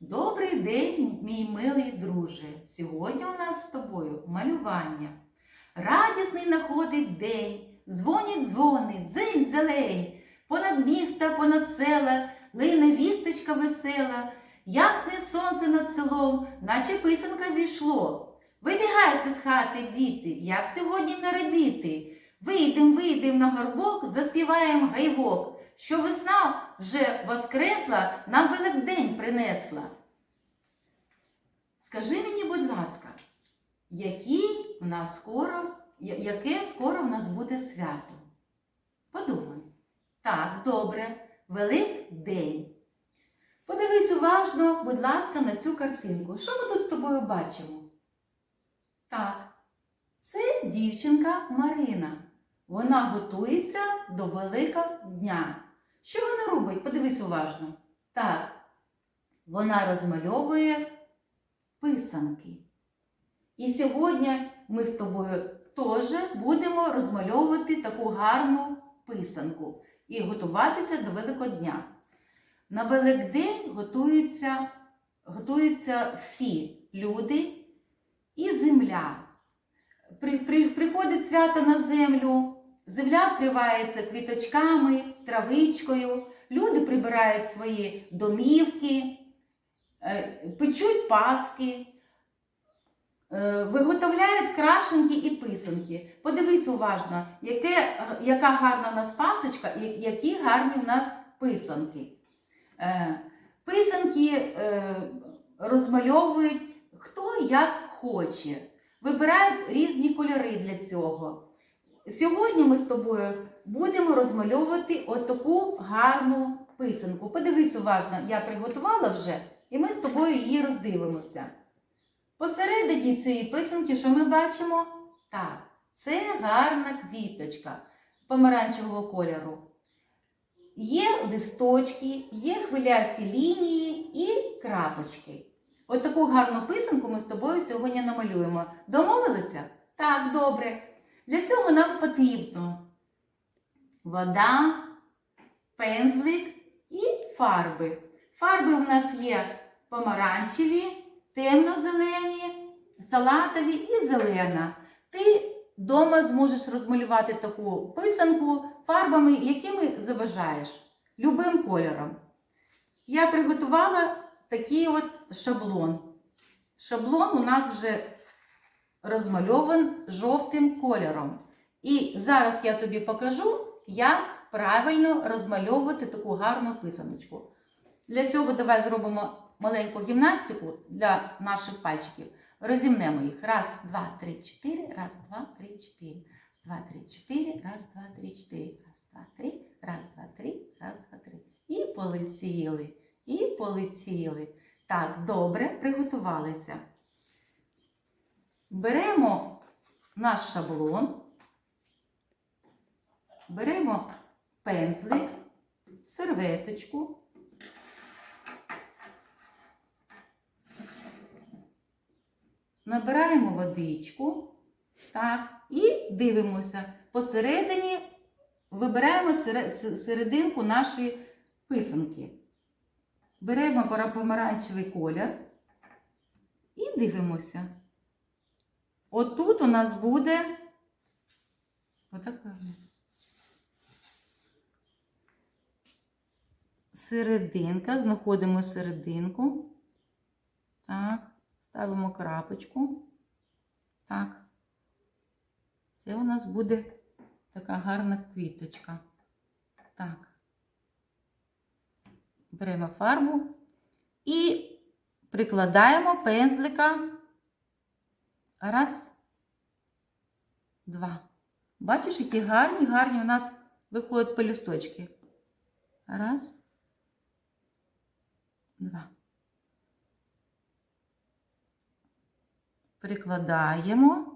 Добрий день, мій милий друже. Сьогодні у нас з тобою малювання. Радісний находить день, дзвонять дзвони, дзень зелень, понад міста, понад села, лине вісточка весела, ясне сонце над селом, наче писанка зійшло. Вибігайте з хати, діти, як сьогодні не радіти. Вийдем, вийдем на горбок, заспіваєм гайвок, що весна вже воскресла, нам Великдень принесла. Скажи мені, будь ласка, який в нас скоро, яке скоро в нас буде свято? Подумай. Так, добре, Великдень. Подивись уважно, будь ласка, на цю картинку. Що ми тут з тобою бачимо? Так, це дівчинка Марина. Вона готується до Великодня. Що вона робить? Подивись уважно. Так, вона розмальовує писанки. І сьогодні ми з тобою теж будемо розмальовувати таку гарну писанку і готуватися до Великодня. На Великдень готуються, готуються всі люди і земля. При, при, приходить свято на землю, земля вкривається квіточками, травичкою, люди прибирають свої домівки, е, печуть паски, е, виготовляють крашенки і писанки. Подивись уважно, яке, яка гарна в нас пасочка і які гарні в нас писанки. Е, Писанки розмальовують хто як хоче. Вибирають різні кольори для цього. Сьогодні ми з тобою будемо розмальовувати отаку гарну писанку. Подивись уважно, я приготувала вже, і ми з тобою її роздивимося. Посередині цієї писанки, що ми бачимо? Так, це гарна квіточка помаранчевого кольору. Є листочки, є хвилясті лінії і крапочки. От таку гарну писанку ми з тобою сьогодні намалюємо. Домовилися? Так, добре. Для цього нам потрібно вода, пензлик і фарби. Фарби у нас є помаранчеві, темно-зелені, салатові і зелена. Ти вдома зможеш розмалювати таку писанку фарбами, якими забажаєш, любим кольором. Я приготувала такий от шаблон. Шаблон у нас вже розмальований жовтим кольором. І зараз я тобі покажу, як правильно розмальовувати таку гарну писаночку. Для цього давай зробимо маленьку гімнастику для наших пальчиків. Розімнемо їх. Раз, два, три, чотири. Раз, два, три, чотири. Два, три, чотири. Раз, два, три, чотири. Раз, два, три. Раз, два, три. Раз, два, три. І полетіли. І полетіли. Так, добре, приготувалися. Беремо наш шаблон, беремо пензлик, серветочку. Набираємо водичку. Так, і дивимося. Посередині вибираємо серединку нашої писанки. Беремо помаранчевий колір і дивимося. Отут у нас буде отака. Серединка, знаходимо серединку. Так, ставимо крапочку. Так. Це у нас буде така гарна квіточка. Так. Беремо фарбу і прикладаємо пензлика. Раз, два. Бачиш, які гарні, гарні у нас виходять пелюсточки. Раз, два. Прикладаємо.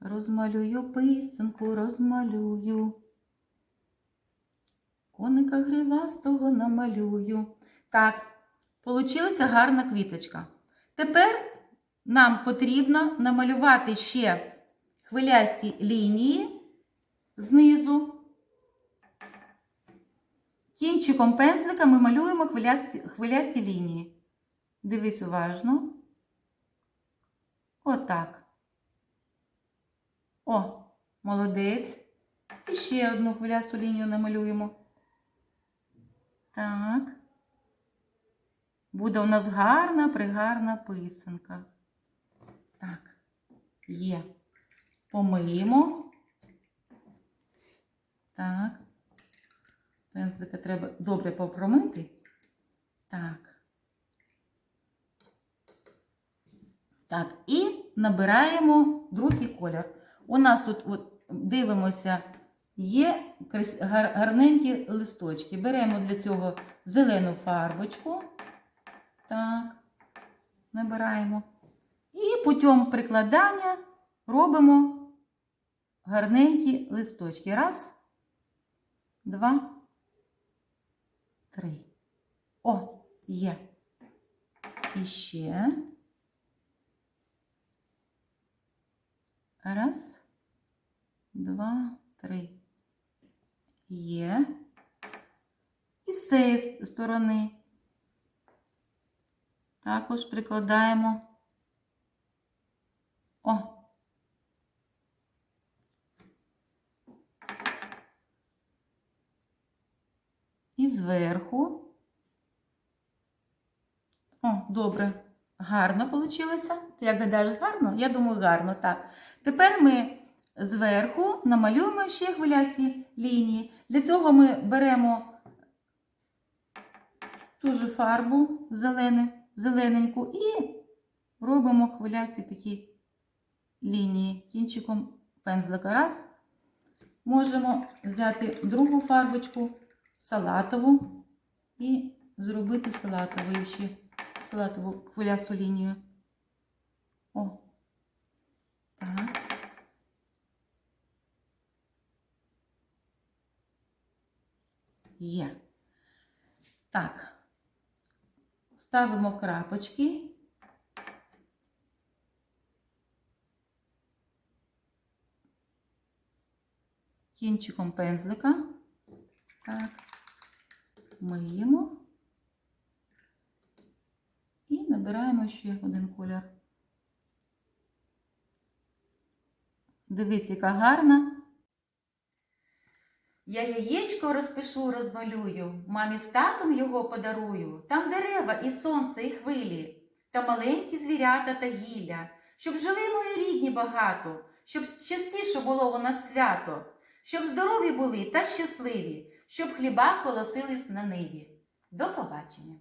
Розмалюю писанку, розмалюю. Коника гривастого намалюю. Так, получилася гарна квіточка. Тепер нам потрібно намалювати ще хвилясті лінії знизу. Кінчиком пензлика ми малюємо хвилясті, хвилясті лінії. Дивись уважно. Отак. О, молодець. І ще одну хвилясту лінію намалюємо. Так. Буде у нас гарна, пригарна писанка. Так, є. Помиємо. Так. Пензлика треба добре попромити. Так. Так, і набираємо другий колір. У нас тут, от, дивимося, є гарненькі листочки. Беремо для цього зелену фарбочку. Так, набираємо. І путем прикладання робимо гарненькі листочки. Раз, два, три. О, є. І ще. Раз, два, три. Є. І з цієї сторони також прикладаємо. О. І зверху. О, добре. Гарно вийшло. Ти як гадаєш, гарно? Я думаю, гарно, так. Тепер ми зверху намалюємо ще хвилясті лінії. Для цього ми беремо ту же фарбу зелену, зелененьку і робимо хвилясті такі лінії кінчиком пензлика. Раз. Можемо взяти другу фарбочку, салатову, і зробити салатовий ще салатову хвилясту лінію. О. Так. Є. Так. Ставимо крапочки. Кінчиком пензлика. Так. Миємо. І набираємо ще один колір. Дивись, яка гарна. Я яєчко розпишу, розмалюю, мамі з татом його подарую. Там дерева і сонце, і хвилі, та маленькі звірята та гілля, щоб жили мої рідні багато, щоб частіше було у нас свято, щоб здорові були та щасливі, щоб хліба колосились на ниві. До побачення!